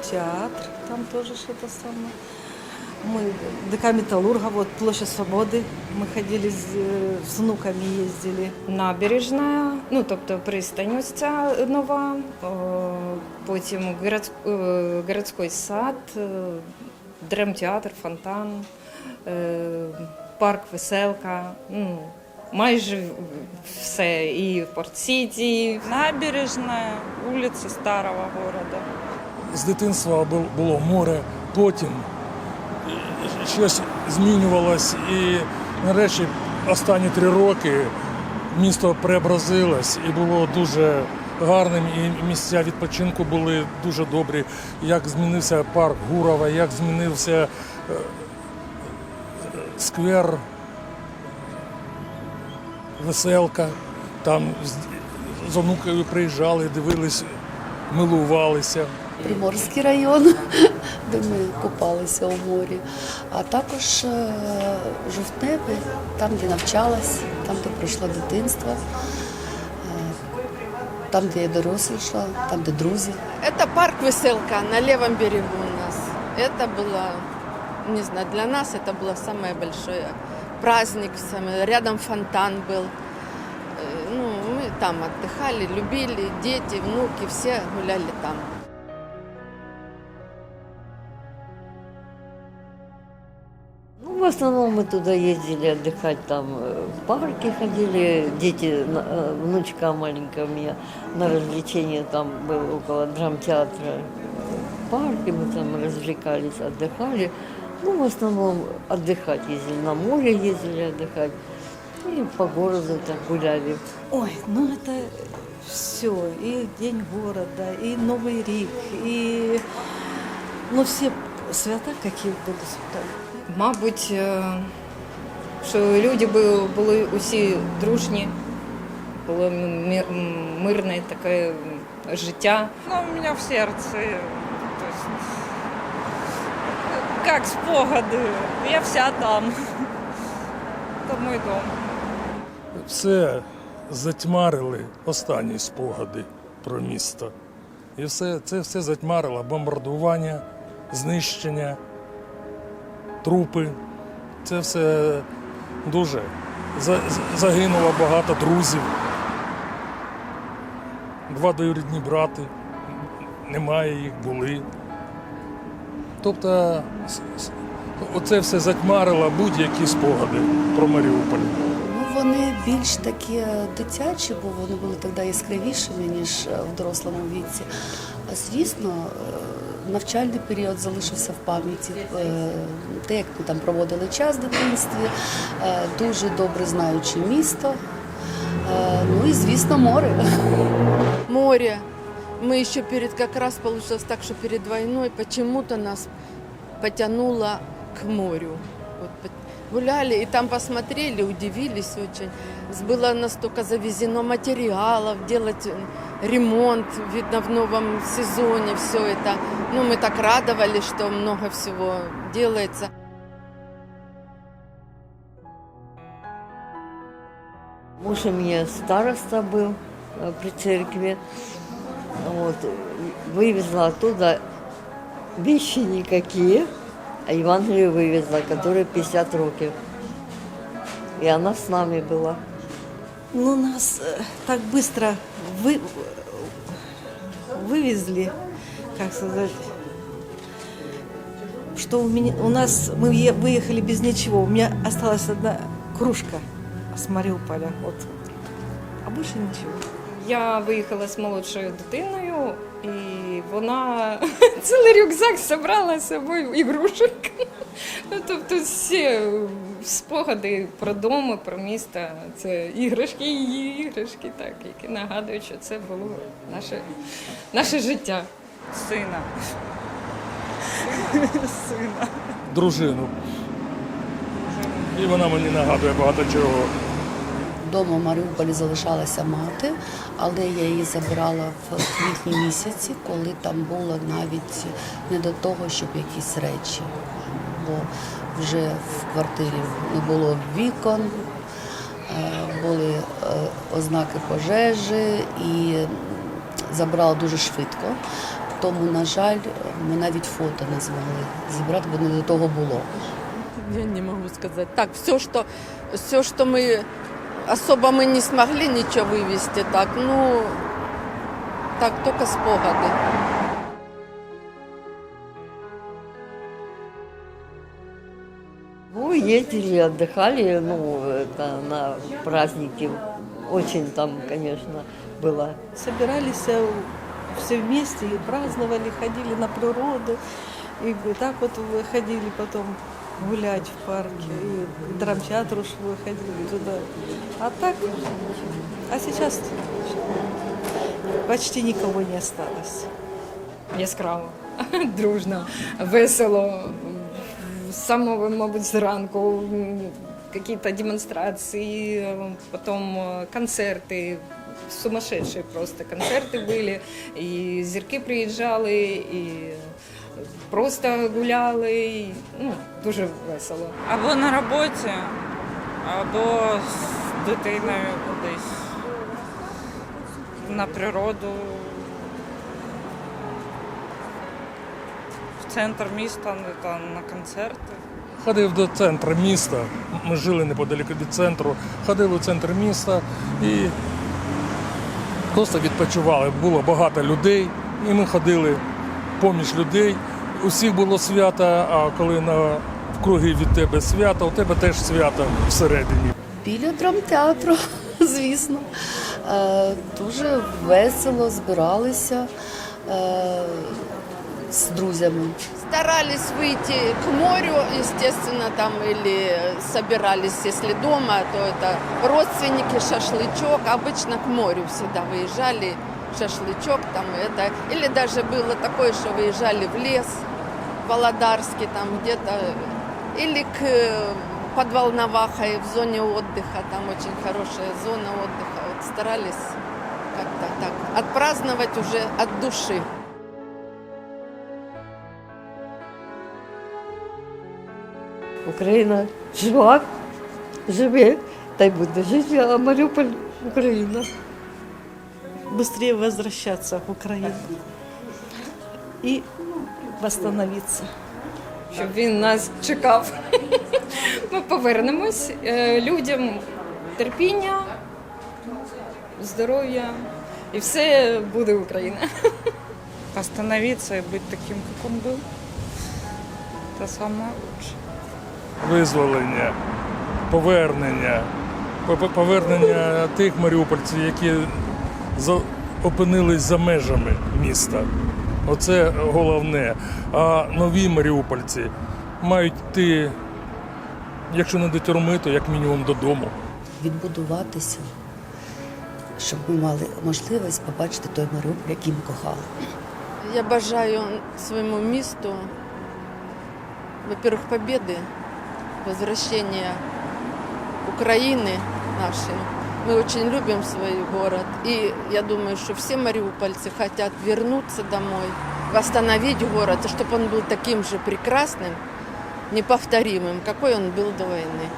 Парки, драмтеатр, там тоже что-то самое. Мы ДК Металлурга, вот площадь Свободы. Мы ходили с, э, с внуками, ездили. Набережна, ну тобто пристань ось ця нова, о, потім город, е, городський сад, е, драмтеатр, фонтан, е, парк Веселка. Ну, майже все. І в Порт-Сіті, Набережная, улицы старого города. з дитинства бу- було море, потім щось змінювалось і нарешті останні три роки місто преобразилось і було дуже гарним, і місця відпочинку були дуже добрі. Як змінився парк Гурова, як змінився е, сквер Веселка. Там з онукою приїжджали, дивились, милувалися. Приморський район, де ми купалися у морі, а також е, Жовтневе, там, де навчалась, там, де пройшло дитинство, е, там, де я дорослішала, там, де друзі. Это парк Веселка на левом берегу у нас. Это было, не знаю, для нас это было самое большое праздник. самое- Рядом фонтан был. Э, Ну, мы там отдыхали, любили, дети, внуки, все гуляли там. основном мы туда ездили отдыхать, там э, в парке ходили, дети, на- э, внучка маленькая у меня на развлечение там был около драмтеатра. В парке мы там развлекались, отдыхали. Ну, в основном отдыхать ездили, на море ездили отдыхать. И по городу так гуляли. Ой, ну это все. И День города, и Новый Рик, и ну все свята, какие были сюда. мабуть, е, що люди були усі дружні, було мирне таке життя. Но у меня в есть, как спогади, я вся там. Это мой дом. все затьмарили останні спогади про місто. І все, це все затьмарило бомбардування, знищення, трупи. Це все дуже. Загинуло багато друзів. Два двоюрідні брати. Немає їх, були. Тобто оце все затьмарило будь-які спогади про Маріуполь. Ну, вони більш такі е, дитячі, бо вони були тоді яскравішими, ніж е, в дорослому віці. Звісно, е, навчальний період залишився в пам'яті. Е, Те, як ми там проводили час в дитинстві, е, дуже добре знаючи місто. Е, Ну і звісно, море. Море. Мы еще перед, как раз получилось так, что перед войной почему-то нас потянуло к морю. Вот по- гуляли и там посмотрели, удивились очень. Было настолько завезено материалов, делать э, ремонт, видно, в новом сезоне все это. Ну, мы так радовались, что много всего делается. Муж у меня староста был э, при церкви. Вот. Вывезла оттуда вещи никакие, а Евангелие вывезла, которое 50 років. И она с нами была. Ну, нас э, так быстро вы, вывезли, как сказать, что у меня, у нас, мы е- выехали без ничего. У меня осталась одна кружка с Мариуполя. Вот. А больше ничего. Я виїхала з молодшою дитиною, і вона цілий рюкзак зібрала з собою ігрушок. Ну, тобто всі спогади про дому, про місто, це іграшки, її іграшки, так, які нагадують, що це було наше, наше життя. Сына. Сына. дружину. І вона мені нагадує багато чого. Вдома в Маріуполі залишалася мати, але я її забрала в квітні місяці, коли там було навіть не до того, щоб якісь речі Бо вже в квартирі не було вікон, е, були е, ознаки пожежі і забрала дуже швидко. Тому, на жаль, ми навіть фото не змогли зібрати, бо не до того було. Я не могу сказать. Так, все, что, все, что мы особо мы не смогли ничего вывести, так, ну, так, только спогади. Ну, ездили, отдыхали, ну, это на праздники. Очень там, конечно, было. Собирались э, все вместе и праздновали, ходили на природу. И так вот выходили потом гулять в парке. И в драмтеатр уж выходили туда. А так, а сейчас почти никого не осталось. яскраво, дружно, весело. З самого, мабуть, зранку какие-то демонстрации, потом э, концерти. Сумасшедшие просто концерти були, і зірки приїжджали, і просто гуляли. І, ну, дуже весело. Або на роботі, або з дитиною кудись на природу. Центр міста та на концерти. Ходив до центру міста. Ми жили неподалік від центру. Ходили в центр міста і просто відпочивали. Було багато людей, і ми ходили поміж людей. Усіх було свято, а коли на в круги від тебе свято, у тебе теж свято всередині. Біля драмтеатру, звісно. Е, Дуже весело збиралися е, з друзями. Старались выйти к морю, естественно, там или собирались, если дома, то это родственники, шашлычок. Обычно к морю всегда выезжали, шашлычок там это. Или даже было такое, что выезжали в лес, Володарский там где-то. Или к э, под Волновахой в зоне отдыха, там очень хорошая зона отдыха. Вот старались как-то так отпраздновать уже от души. Україна жила, живе, та й буде жити, а Маріуполь Україна. Быстрее возвращаться в Украину и восстановиться. щоб він нас чекав. Ми повернемось Е, людям терпіння, здоров'я, і все буде Україна. Остановиться и быть таким, как он был. Это самое лучшее. Визволення, повернення, повернення тих маріупольців, які опинились за межами міста. Оце головне. А нові маріупольці мають йти, якщо не до тюрми, то як мінімум додому. Відбудуватися, щоб ми мали можливість побачити той Маріуполь, який ми кохали. Я бажаю своему місту, во-первых, победы, возвращения Украины нашей. Мы очень любим свой город. И я думаю, что все мариупольцы хотят вернуться домой, восстановить город, и чтобы он был таким же прекрасным, неповторимым, какой он был до войны.